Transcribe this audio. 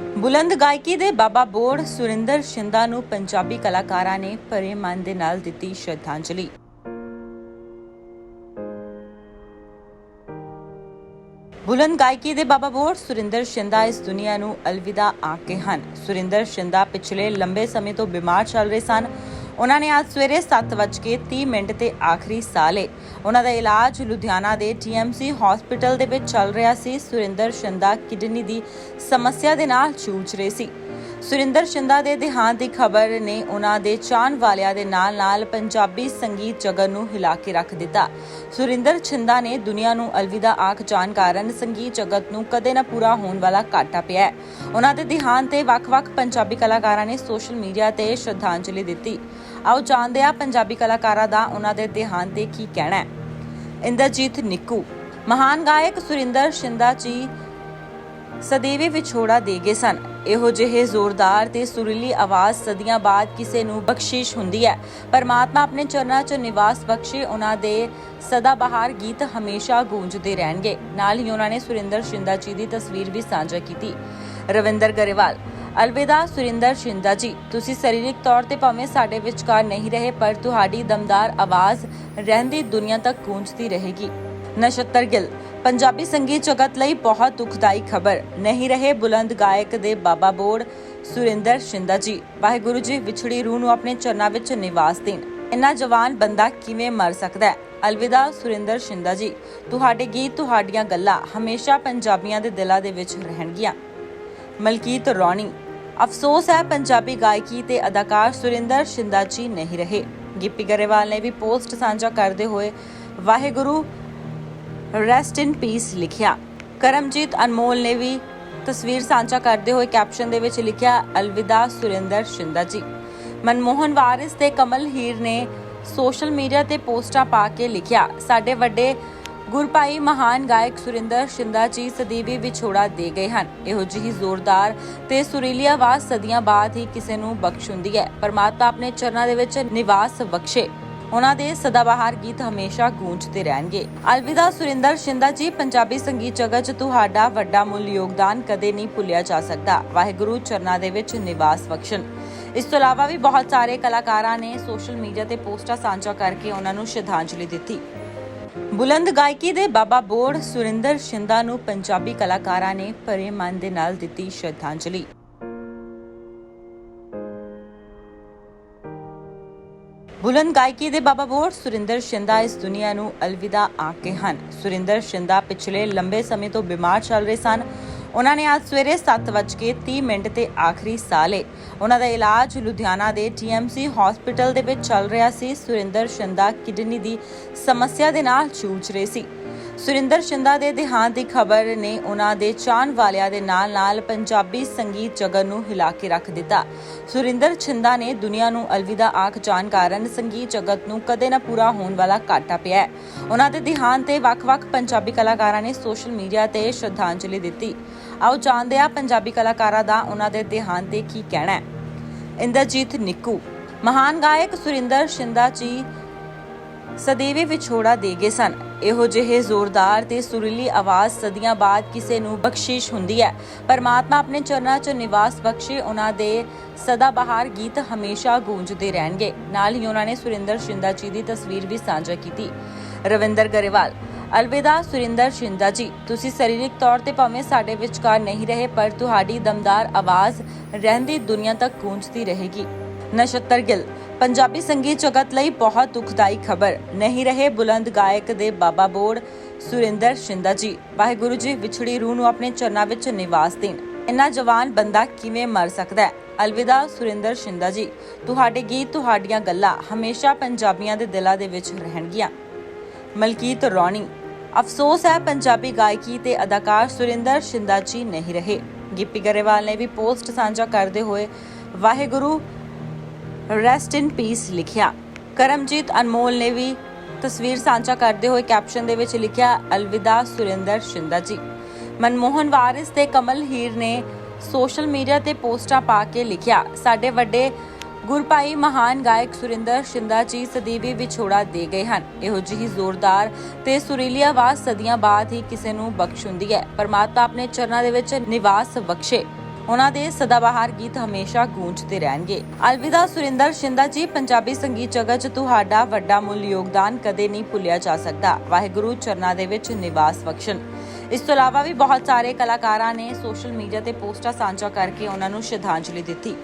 ਬੁਲੰਦ ਗਾਇਕੀ ਦੇ ਬਾਬਾ ਬੋੜ ਸੁਰਿੰਦਰ ਸ਼ਿੰਦਾ ਨੂੰ ਪੰਜਾਬੀ ਕਲਾਕਾਰਾਂ ਨੇ ਭਰੇ ਮਨ ਦੇ ਨਾਲ ਦਿੱਤੀ ਸ਼ਰਧਾਂਜਲੀ। ਬੁਲੰਦ ਗਾਇਕੀ ਦੇ ਬਾਬਾ ਬੋੜ ਸੁਰਿੰਦਰ ਸ਼ਿੰਦਾ ਇਸ ਦੁਨੀਆ ਨੂੰ ਅਲਵਿਦਾ ਆਕੇ ਹਨ। ਸੁਰਿੰਦਰ ਸ਼ਿੰਦਾ ਪਿਛਲੇ ਲੰਬੇ ਸਮੇਂ ਤੋਂ ਬਿਮਾਰ ਚੱਲ ਰਹੇ ਸਨ। ਉਹਨਾਂ ਨੇ ਅੱਜ ਸਵੇਰੇ 7:30 ਮਿੰਟ ਤੇ ਆਖਰੀ ਸਾਹ ਲਏ। ਉਹਨਾਂ ਦਾ ਇਲਾਜ ਲੁਧਿਆਣਾ ਦੇ ਟੀਐਮਸੀ ਹਸਪੀਟਲ ਦੇ ਵਿੱਚ ਚੱਲ ਰਿਹਾ ਸੀ। ਸੁਰਿੰਦਰ ਸ਼ਿੰਦਾ ਕਿਡਨੀ ਦੀ ਸਮੱਸਿਆ ਦੇ ਨਾਲ ਜੂਝ ਰਹੇ ਸੀ। ਸੁਰਿੰਦਰ ਸ਼ਿੰਦਾ ਦੇ ਦੇਹਾਂਤ ਦੀ ਖਬਰ ਨੇ ਉਹਨਾਂ ਦੇ ਚਾਹਣ ਵਾਲਿਆਂ ਦੇ ਨਾਲ-ਨਾਲ ਪੰਜਾਬੀ ਸੰਗੀਤ ਜਗਤ ਨੂੰ ਹਿਲਾ ਕੇ ਰੱਖ ਦਿੱਤਾ। ਸੁਰਿੰਦਰ ਸ਼ਿੰਦਾ ਨੇ ਦੁਨੀਆ ਨੂੰ ਅਲਵਿਦਾ ਆਖ ਜਾਣ ਕਾਰਨ ਸੰਗੀਤ ਜਗਤ ਨੂੰ ਕਦੇ ਨਾ ਪੂਰਾ ਹੋਣ ਵਾਲਾ ਘਾਟਾ ਪਿਆ ਹੈ। ਉਹਨਾਂ ਦੇ ਦੇਹਾਂਤ ਤੇ ਵੱਖ-ਵੱਖ ਪੰਜਾਬੀ ਕਲਾਕਾਰਾਂ ਨੇ ਸੋਸ਼ਲ ਮੀਡੀਆ ਤੇ ਸ਼ਰਧਾਂਜਲੀ ਦਿੱਤੀ। ਆਓ ਜਾਣਦੇ ਆ ਪੰਜਾਬੀ ਕਲਾਕਾਰਾਂ ਦਾ ਉਹਨਾਂ ਦੇ ਦੇਹਾਂਤ ਤੇ ਕੀ ਕਹਿਣਾ ਹੈ। ਇੰਦਰਜੀਤ ਨਿੱਕੂ, ਮਹਾਨ ਗਾਇਕ ਸੁਰਿੰਦਰ ਸ਼ਿੰਦਾ ਜੀ ਸਦੀਵੀ ਵਿਛੋੜਾ ਦੇ ਗਏ ਸਨ। ਇਹੋ ਜਿਹੇ ਜ਼ੋਰਦਾਰ ਤੇ ਸੁਰੀਲੀ ਆਵਾਜ਼ ਸਦੀਆਂ ਬਾਅਦ ਕਿਸੇ ਨੂੰ ਬਖਸ਼ਿਸ਼ ਹੁੰਦੀ ਹੈ। ਪਰਮਾਤਮਾ ਆਪਣੇ ਚਰਨਾਂ 'ਚ ਨਿਵਾਸ ਬਖਸ਼ੇ, ਉਹਨਾਂ ਦੇ ਸਦਾ ਬਹਾਰ ਗੀਤ ਹਮੇਸ਼ਾ ਗੂੰਜਦੇ ਰਹਿਣਗੇ। ਨਾਲ ਹੀ ਉਹਨਾਂ ਨੇ ਸੁਰਿੰਦਰ ਸ਼ਿੰਦਾ ਜੀ ਦੀ ਤਸਵੀਰ ਵੀ ਸਾਂਝਾ ਕੀਤੀ। ਰਵਿੰਦਰ ਗਰੇਵਾਲ, ਅਲਵਿਦਾ ਸੁਰਿੰਦਰ ਸ਼ਿੰਦਾ ਜੀ, ਤੁਸੀਂ ਸਰੀਰਕ ਤੌਰ ਤੇ ਭਾਵੇਂ ਸਾਡੇ ਵਿਚਕਾਰ ਨਹੀਂ ਰਹੇ, ਪਰ ਤੁਹਾਡੀ ਦਮਦਾਰ ਆਵਾਜ਼ ਰਹਿੰਦੀ ਦੁਨੀਆ ਤੱਕ ਗੂੰਜਦੀ ਰਹੇਗੀ। ਨਛੱਤਰ ਗਿੱਲ। ਪੰਜਾਬੀ ਸੰਗੀਤ ਜਗਤ ਲਈ ਬਹੁਤ ਦੁਖਦਾਈ ਖਬਰ। ਨਹੀਂ ਰਹੇ ਬੁਲੰਦ ਗਾਇਕ ਦੇ ਬਾਬਾ ਬੋੜ, ਸੁਰਿੰਦਰ ਸ਼ਿੰਦਾ ਜੀ। ਵਾਹਿਗੁਰੂ ਜੀ, ਵਿਛੜੀ ਰੂਹ ਨੂੰ ਆਪਣੇ ਚਰਨਾਂ ਵਿੱਚ ਨਿਵਾਸ ਦੇਣ। ਇੰਨਾ ਜਵਾਨ ਬੰਦਾ ਕਿਵੇਂ ਮਰ ਸਕਦਾ ਹੈ? ਅਲਵਿਦਾ ਸੁਰਿੰਦਰ ਸ਼ਿੰਦਾ ਜੀ, ਤੁਹਾਡੇ ਗੀਤ, ਤੁਹਾਡੀਆਂ ਗੱਲਾਂ ਹਮੇਸ਼ਾ ਪੰਜਾਬੀਆਂ ਦੇ ਦਿਲਾਂ ਦੇ ਵਿੱਚ ਰਹਿਣਗੀਆਂ। ਮਲਕੀਤ ਰੌਣੀ। ਅਫਸੋਸ ਹੈ ਪੰਜਾਬੀ ਗਾਇਕੀ ਤੇ ਅਦਾਕਾਰ ਸੁਰਿੰਦਰ ਸ਼ਿੰਦਾ ਜੀ ਨਹੀਂ ਰਹੇ। ਗਿੱਪੀ ਗਰੇਵਾਲ ਨੇ ਵੀ ਪੋਸਟ ਸਾਂਝਾ ਕਰਦੇ ਹੋਏ ਵਾਹਿਗੁਰੂ ਰੈਸਟ ਇਨ ਪੀਸ ਲਿਖਿਆ। ਕਰਮਜੀਤ ਅਨਮੋਲ ਨੇ ਵੀ ਤਸਵੀਰ ਸਾਂਝਾ ਕਰਦੇ ਹੋਏ ਕੈਪਸ਼ਨ ਦੇ ਵਿੱਚ ਲਿਖਿਆ, ਅਲਵਿਦਾ ਸੁਰਿੰਦਰ ਸ਼ਿੰਦਾ ਜੀ। ਮਨਮੋਹਨ ਵਾਰਿਸ ਤੇ ਕਮਲ ਹੀਰ ਨੇ ਸੋਸ਼ਲ ਮੀਡੀਆ ਤੇ ਪੋਸਟਾਂ ਪਾ ਕੇ ਲਿਖਿਆ, ਸਾਡੇ ਵੱਡੇ ਗੁਰਪਾਈ ਮਹਾਨ ਗਾਇਕ ਸੁਰਿੰਦਰ ਸ਼ਿੰਦਾ ਜੀ ਸਦੀਵੀ ਵਿਛੋੜਾ ਦੇ ਗਏ ਹਨ। ਇਹੋ ਜਿਹੀ ਜ਼ੋਰਦਾਰ ਤੇ ਸੁਰੀਲੀ ਆਵਾਜ਼ ਸਦੀਆਂ ਬਾਅਦ ਹੀ ਕਿਸੇ ਨੂੰ ਬਖਸ਼ ਹੁੰਦੀ ਹੈ। ਪਰਮਾਤਮਾ ਆਪਣੇ ਚਰਨਾਂ ਦੇ ਵਿੱਚ ਨਿਵਾਸ ਬਖਸ਼ੇ। ਉਹਨਾਂ ਦੇ ਸਦਾਬਹਾਰ ਗੀਤ ਹਮੇਸ਼ਾ ਗੂੰਜਦੇ ਰਹਿਣਗੇ। ਅਲਵਿਦਾ, ਸੁਰਿੰਦਰ, ਸ਼ਿੰਦਾ ਜੀ, ਪੰਜਾਬੀ ਸੰਗੀਤ ਜਗਤ 'ਚ ਤੁਹਾਡਾ ਵੱਡਾ ਮੁੱਲ ਯੋਗਦਾਨ ਕਦੇ ਨਹੀਂ ਭੁੱਲਿਆ ਜਾ ਸਕਦਾ। ਵਾਹਿਗੁਰੂ, ਚਰਨਾਂ ਦੇ ਵਿੱਚ ਨਿਵਾਸ ਬਖਸ਼ਣ। ਇਸ ਤੋਂ ਇਲਾਵਾ ਵੀ ਬਹੁਤ ਸਾਰੇ ਕਲਾਕਾਰਾਂ ਨੇ ਸੋਸ਼ਲ ਮੀਡੀਆ ਤੇ ਪੋਸਟਾਂ ਸਾਂਝਾ ਕਰਕੇ ਉਹਨਾਂ ਨੂੰ ਸ਼ਰਧਾਂਜਲੀ ਦਿੱਤੀ। ਬੁਲੰਦ ਗਾਇਕੀ ਦੇ ਬਾਬਾ ਬੋੜ, ਸੁਰਿੰਦਰ, ਸ਼ਿੰਦਾ ਨੂੰ ਪੰਜਾਬੀ ਕਲਾਕਾਰਾਂ ਨੇ ਭਰੇ ਮਨ ਦੇ ਨਾਲ ਦਿੱਤੀ ਸ਼ਰਧਾਂਜਲੀ। ਬੁਲੰਦ ਗਾਇਕੀ ਦੇ ਬਾਬਾ ਬੋੜ ਸੁਰਿੰਦਰ ਸ਼ਿੰਦਾ ਇਸ ਦੁਨੀਆ ਨੂੰ ਅਲਵਿਦਾ ਆਕੇ ਹਨ। ਸੁਰਿੰਦਰ ਸ਼ਿੰਦਾ ਪਿਛਲੇ ਲੰਬੇ ਸਮੇਂ ਤੋਂ ਬਿਮਾਰ ਚੱਲ ਰਹੇ ਸਨ। ਉਹਨਾਂ ਨੇ ਅੱਜ ਸਵੇਰੇ 7:30 ਮਿੰਟ ਤੇ ਆਖਰੀ ਸਾਹ ਲਏ। ਉਹਨਾਂ ਦਾ ਇਲਾਜ ਲੁਧਿਆਣਾ ਦੇ ਟੀਐਮਸੀ ਹਸਪੀਟਲ ਦੇ ਵਿੱਚ ਚੱਲ ਰਿਹਾ ਸੀ। ਸੁਰਿੰਦਰ ਸ਼ਿੰਦਾ ਕਿਡਨੀ ਦੀ ਸਮੱਸਿਆ ਦੇ ਨਾਲ ਜੂਝ ਰਹੇ ਸੀ। ਸੁਰਿੰਦਰ ਸ਼ਿੰਦਾ ਦੇ ਦੇਹਾਂਤ ਦੀ ਖਬਰ ਨੇ ਉਹਨਾਂ ਦੇ ਚਾਹਣ ਵਾਲਿਆਂ ਦੇ ਨਾਲ-ਨਾਲ ਪੰਜਾਬੀ ਸੰਗੀਤ ਜਗਤ ਨੂੰ ਹਿਲਾ ਕੇ ਰੱਖ ਦਿੱਤਾ। ਸੁਰਿੰਦਰ ਸ਼ਿੰਦਾ ਨੇ ਦੁਨੀਆ ਨੂੰ ਅਲਵਿਦਾ ਆਖ ਜਾਣ ਕਾਰਨ ਸੰਗੀਤ ਜਗਤ ਨੂੰ ਕਦੇ ਨਾ ਪੂਰਾ ਹੋਣ ਵਾਲਾ ਘਾਟਾ ਪਿਆ ਉਹਨਾਂ ਦੇ ਦੇਹਾਂਤ ਤੇ ਵੱਖ-ਵੱਖ ਪੰਜਾਬੀ ਕਲਾਕਾਰਾਂ ਨੇ ਸੋਸ਼ਲ ਮੀਡੀਆ ਤੇ ਸ਼ਰਧਾਂਜਲੀ ਦਿੱਤੀ। ਆਓ ਜਾਣਦੇ ਆ ਪੰਜਾਬੀ ਕਲਾਕਾਰਾਂ ਦਾ ਉਹਨਾਂ ਦੇ ਦੇਹਾਂਤ ਤੇ ਕੀ ਕਹਿਣਾ ਹੈ। ਇੰਦਰਜੀਤ ਨਿੱਕੂ, ਮਹਾਨ ਗਾਇਕ ਸੁਰਿੰਦਰ ਸ਼ਿੰਦਾ ਜੀ ਸਦੀਵੀ ਵਿਛੋੜਾ ਦੇ ਗਏ ਸਨ। ਇਹੋ ਜਿਹੇ ਜ਼ੋਰਦਾਰ ਤੇ ਸੁਰੀਲੀ ਆਵਾਜ਼ ਸਦੀਆਂ ਬਾਅਦ ਕਿਸੇ ਨੂੰ ਬਖਸ਼ਿਸ਼ ਹੁੰਦੀ ਹੈ। ਪਰਮਾਤਮਾ ਆਪਣੇ ਚਰਨਾਂ 'ਚ ਨਿਵਾਸ ਬਖਸ਼ੇ, ਉਹਨਾਂ ਦੇ ਸਦਾ ਗੀਤ ਹਮੇਸ਼ਾ ਗੂੰਜਦੇ ਰਹਿਣਗੇ। ਨਾਲ ਹੀ ਉਹਨਾਂ ਨੇ ਸੁਰਿੰਦਰ ਸ਼ਿੰਦਾ ਜੀ ਦੀ ਤਸਵੀਰ ਵੀ ਸਾਂਝਾ ਕੀਤੀ। ਰਵਿੰਦਰ ਗਰੇਵਾਲ, ਅਲਵਿਦਾ ਸੁਰਿੰਦਰ ਸ਼ਿੰਦਾ ਜੀ, ਤੁਸੀਂ ਸਰੀਰਕ ਤੌਰ ਤੇ ਭਾਵੇਂ ਸਾਡੇ ਵਿਚਕਾਰ ਨਹੀਂ ਰਹੇ, ਪਰ ਤੁਹਾਡੀ ਦਮਦਾਰ ਆਵਾਜ਼ ਰਹਿੰਦੀ ਦੁਨੀਆ ਤੱਕ ਗੂੰਜਦੀ ਰਹੇਗੀ। ਨਛੱਤਰ ਗਿੱਲ ਪੰਜਾਬੀ ਸੰਗੀਤ ਜਗਤ ਲਈ ਬਹੁਤ ਦੁਖਦਾਈ ਖਬਰ। ਨਹੀਂ ਰਹੇ ਬੁਲੰਦ ਗਾਇਕ ਦੇ ਬਾਬਾ ਬੋੜ, ਸੁਰਿੰਦਰ ਸ਼ਿੰਦਾ ਜੀ। ਵਾਹਿਗੁਰੂ ਜੀ, ਵਿਛੜੀ ਰੂਹ ਨੂੰ ਆਪਣੇ ਚਰਨਾਂ ਵਿੱਚ ਨਿਵਾਸ ਦੇਣ। ਇੰਨਾ ਜਵਾਨ ਬੰਦਾ ਕਿਵੇਂ ਮਰ ਸਕਦਾ ਹੈ? ਅਲਵਿਦਾ ਸੁਰਿੰਦਰ ਸ਼ਿੰਦਾ ਜੀ, ਤੁਹਾਡੇ ਗੀਤ, ਤੁਹਾਡੀਆਂ ਗੱਲਾਂ ਹਮੇਸ਼ਾ ਪੰਜਾਬੀਆਂ ਦੇ ਦਿਲਾਂ ਦੇ ਵਿੱਚ ਰਹਿਣਗੀਆਂ। ਮਲਕੀਤ ਰੌਣੀ, ਅਫਸੋਸ ਹੈ ਪੰਜਾਬੀ ਗਾਇਕੀ ਤੇ ਅਦਾਕਾਰ ਸੁਰਿੰਦਰ ਸ਼ਿੰਦਾ ਜੀ ਨਹੀਂ ਰਹੇ। ਗਿੱਪੀ ਗਰੇਵਾਲ ਨੇ ਵੀ ਪੋਸਟ ਸਾਂਝਾ ਕਰਦੇ ਹੋਏ ਵਾਹਿਗੁਰੂ ਰੈਸਟ ਇਨ ਪੀਸ ਲਿਖਿਆ। ਕਰਮਜੀਤ ਅਨਮੋਲ ਨੇ ਵੀ ਤਸਵੀਰ ਸਾਂਝਾ ਕਰਦੇ ਹੋਏ ਕੈਪਸ਼ਨ ਦੇ ਵਿੱਚ ਲਿਖਿਆ, ਅਲਵਿਦਾ ਸੁਰਿੰਦਰ ਸ਼ਿੰਦਾ ਜੀ। ਮਨਮੋਹਨ ਵਾਰਿਸ ਤੇ ਕਮਲ ਹੀਰ ਨੇ ਸੋਸ਼ਲ ਮੀਡੀਆ ਤੇ ਪੋਸਟਾਂ ਪਾ ਕੇ ਲਿਖਿਆ, ਸਾਡੇ ਵੱਡੇ ਗੁਰਪਾਈ ਮਹਾਨ ਗਾਇਕ ਸੁਰਿੰਦਰ ਸ਼ਿੰਦਾ ਜੀ ਸਦੀਵੀ ਵਿਛੋੜਾ ਦੇ ਗਏ ਹਨ। ਇਹੋ ਜਿਹੀ ਜ਼ੋਰਦਾਰ ਤੇ ਸੁਰੀਲੀ ਆਵਾਜ਼ ਸਦੀਆਂ ਬਾਅਦ ਹੀ ਕਿਸੇ ਨੂੰ ਬਖਸ਼ ਹੁੰਦੀ ਹੈ। ਪਰਮਾਤਮਾ ਆਪਣੇ ਚਰਨਾਂ ਦੇ ਵਿੱਚ ਨਿਵਾਸ ਬਖਸ਼ੇ। ਉਹਨਾਂ ਦੇ ਸਦਾਬਹਾਰ ਗੀਤ ਹਮੇਸ਼ਾ ਗੂੰਜਦੇ ਰਹਿਣਗੇ। ਅਲਵਿਦਾ, ਸੁਰਿੰਦਰ, ਸ਼ਿੰਦਾ ਜੀ, ਪੰਜਾਬੀ ਸੰਗੀਤ ਜਗਤ 'ਚ ਤੁਹਾਡਾ ਵੱਡਾ ਮੁੱਲ ਯੋਗਦਾਨ ਕਦੇ ਨਹੀਂ ਭੁੱਲਿਆ ਜਾ ਸਕਦਾ। ਵਾਹਿਗੁਰੂ, ਚਰਨਾਂ ਦੇ ਵਿੱਚ ਨਿਵਾਸ ਬਖਸ਼ਣ। ਇਸ ਤੋਂ ਇਲਾਵਾ ਵੀ ਬਹੁਤ ਸਾਰੇ ਕਲਾਕਾਰਾਂ ਨੇ ਸੋਸ਼ਲ ਮੀਡੀਆ ਤੇ ਪੋਸਟਾਂ ਸਾਂਝਾ ਕਰਕੇ ਉਹਨਾਂ ਨੂੰ ਸ਼ਰਧਾਂਜਲੀ ਦਿੱਤੀ।